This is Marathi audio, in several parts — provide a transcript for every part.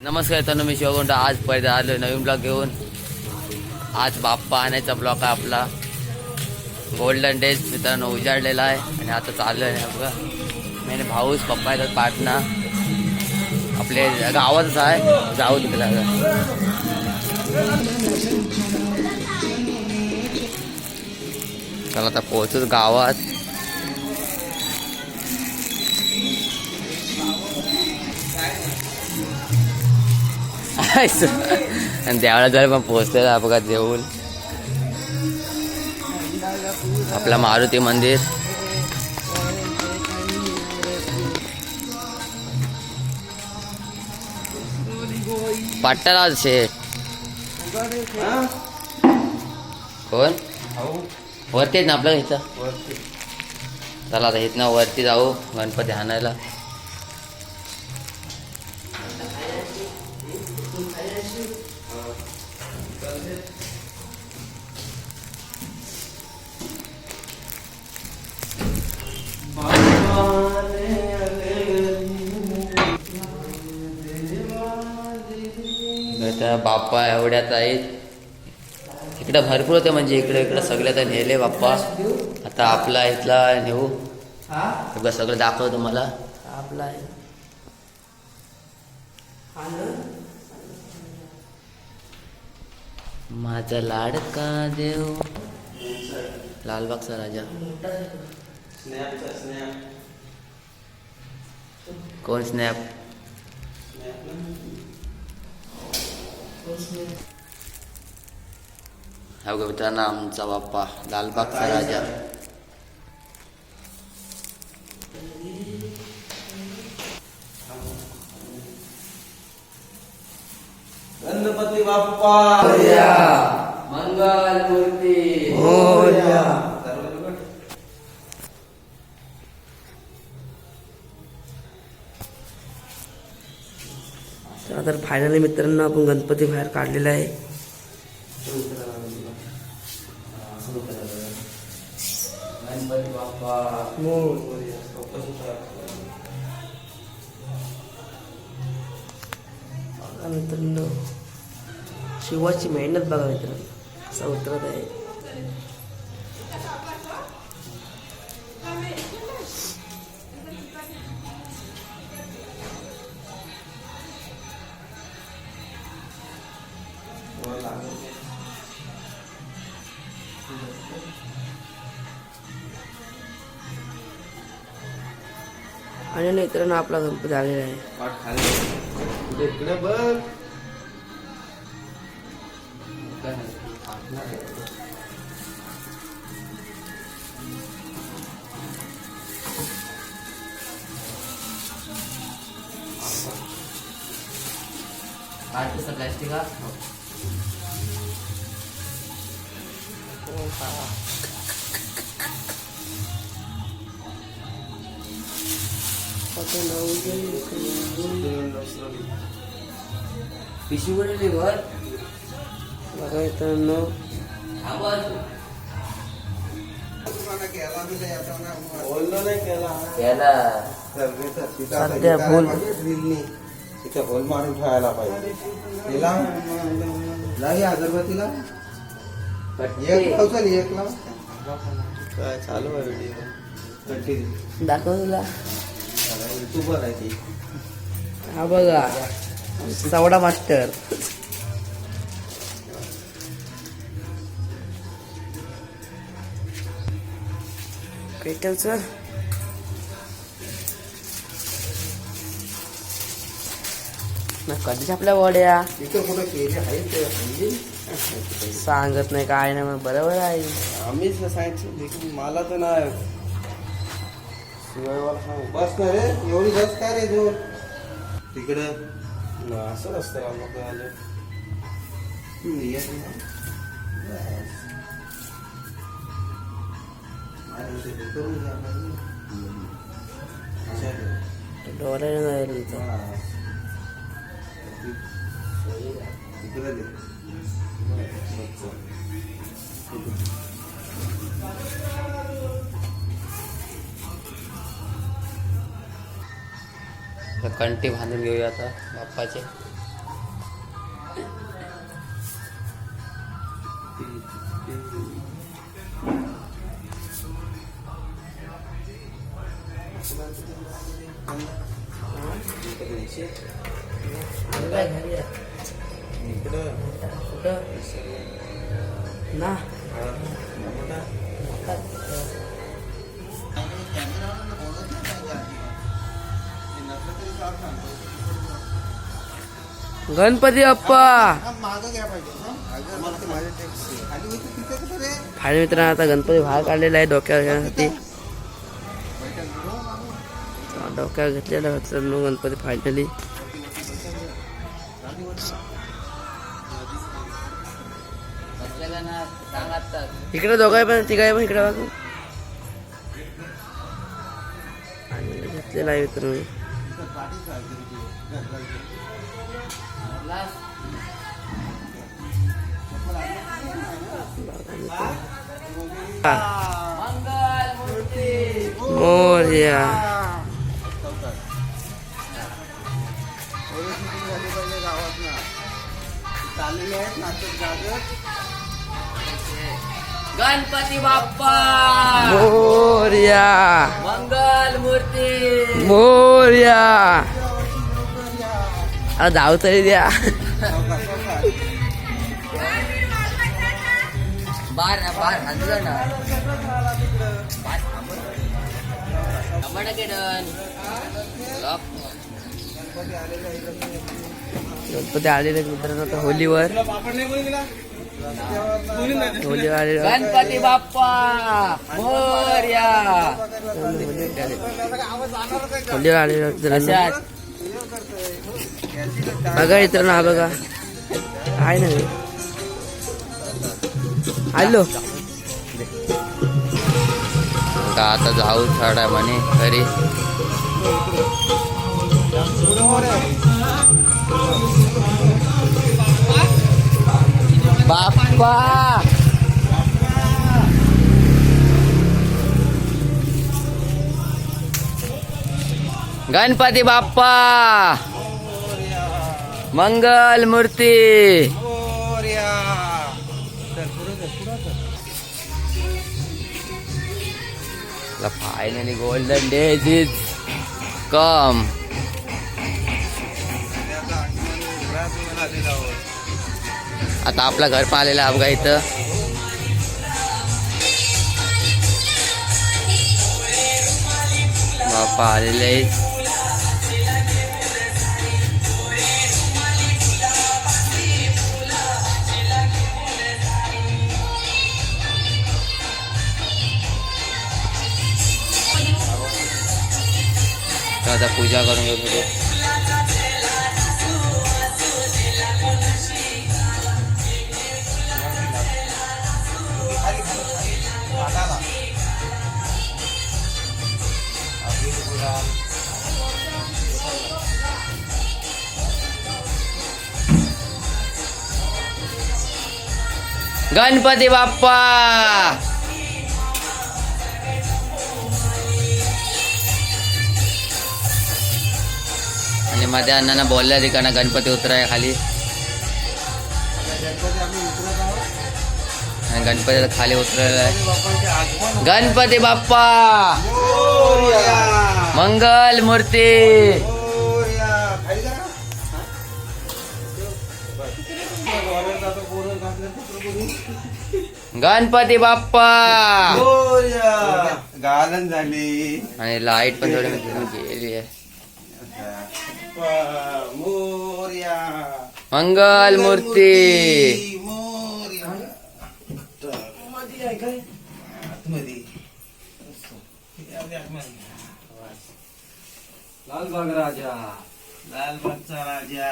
नमस्कार तर मी शिवगोंडा. आज पहिला आलो नवीन ब्लॉग घेऊन. आज बाप्पा आणायचा ब्लॉग आहे आपला. गोल्डन डेज मित्रांनो उजाडलेला आहे आणि आता चाललो आहे बघा मेने भाऊस पप्पा येतात पाटणा आपले गावातच आहे. जाऊ तिकडे आता. चला आता पोहोचूच गावात. आणि देवाला जर पण पोहोचले अपघात देऊन आपला मारुती मंदिर. पाट्टाला शेठ. कोण? वरती आहेत ना आपल्याला इथं? चला आता इथनं वरती जाऊ गणपती आणायला. बाप्पा एवढ्यात आहेत. इकडं भरपूर होते म्हणजे इकडे इकडं सगळे तर नेले बाप्पा. आता आपला इथला नेऊ. सगळं सगळं दाखव तुम्हाला. आपला माझा लाडका देव. लालबागचा राजा. कोण स्नॅप? हो हा बघा मित्रांनो आमचा बाप्पा लालबागचा राजा. बाप्पा मंगल मूर्ती मोरया. चला तर फायनली मित्रांनो आपण गणपती बाहेर काढलेला आहे. मित्रांनो. शिवाची मेहनत बघा मित्र. असं उतरत आहे. आणि मित्रांनो आपला गणपती आलेला आहे. काढतो प्लॅस्टिक हा? पिशवी वर? बघा मित्रांनो बोललो नाही केला. याला सध्या फुल. तिथे होल मारून ठेवायला पाहिजे. तिला? नाही अगरबत्तीला? एक लाव चल एक लाव. काय चालू आहे व्हिडिओ कंटिन्यू दाखव तुला. युट्यूबर आहे ती हा बघा. चवडा मास्टर. ना कधीच आपल्या वड्या? ते सांगत नाही काय नाही मग बरोबर आहे. आम्हीच सांगितलं मला तर नाही. शिवायवाला सांग बस ना रे एवढी बस काय रे जोर तिकडं न, असं रस्ता करून घ्या डोळ्याने कंटी बांधून घेऊया आता बाप्पाचे. आम्ही कुठं रे? फायनल मित्रांनो आता गणपती बाहेर काढलेला आहे डोक्यावर घेण्यासाठी. डोक्यावर घेतलेला आहे मित्रांनो गणपती फायनली. इकडे दोघाय पण तिघाय पण इकडे बघू. आणि घेतलेला आहे मित्र मी मंगल चाललेले आहेत गाजत गणपती बाप्पा! मोरया! मंगल मूर्ती! मोरया! अरे धाव तरी द्या. बार ना बार हजलं ना. बार गणपती आलेले मित्रांनो आता होलीवर. आलेले. गणपती बाप्पा मोर्या आलेले कशात बघा मित्रांनो हा बघा. आहे ना आलो का आता जाऊ थोडा म्हणे घरी. बाप्पा गणपती बाप्पा. मंगल मूर्ती. Finally golden days is come आता आपला घर पाहिलेला आहे इथं बाप्पा आलेले आहेत. आता पूजा करून घेऊ गणपती बाप्पा! आणि मध्ये अण्णांना बोलल्या ठिकाणा गणपती उतराय खाली. आणि गणपती आता खाली उतरायला गणपती बाप्पा. मंगल मूर्ती! गणपती बाप्पा! मोरया. गालन झाली. आणि लाइट पण थोडी गेली. आहे बाप्पा, मोरया. मंगल मूर्ती. राजा. लालबागचा राजा.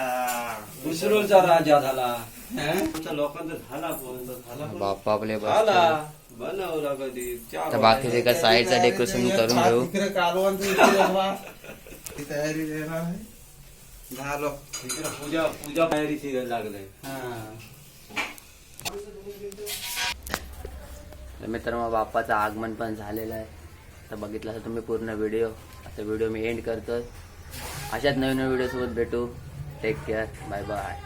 राजा झाला. हं? आमच्या लोकांचा झाला पण झाला पण बाप्पा आपले झाला. बसले. बनवला कधी बाकीचे का साईडचं डेकोरेशन करून घेऊ इकडे कालवांचं इकडे बा. ती तयारी देणार आहे. झालो. इकडे पूजा पूजा तयारीची लागलंय हा. तर मित्रांनो बाप्पाचं आगमन पण झालेलं आहे. तर बघितलं असं तुम्ही पूर्ण व्हिडिओ आता व्हिडिओ मी एंड करतोय. अशाच नवीन नवीन व्हिडिओसोबत भेटू. Take care bye bye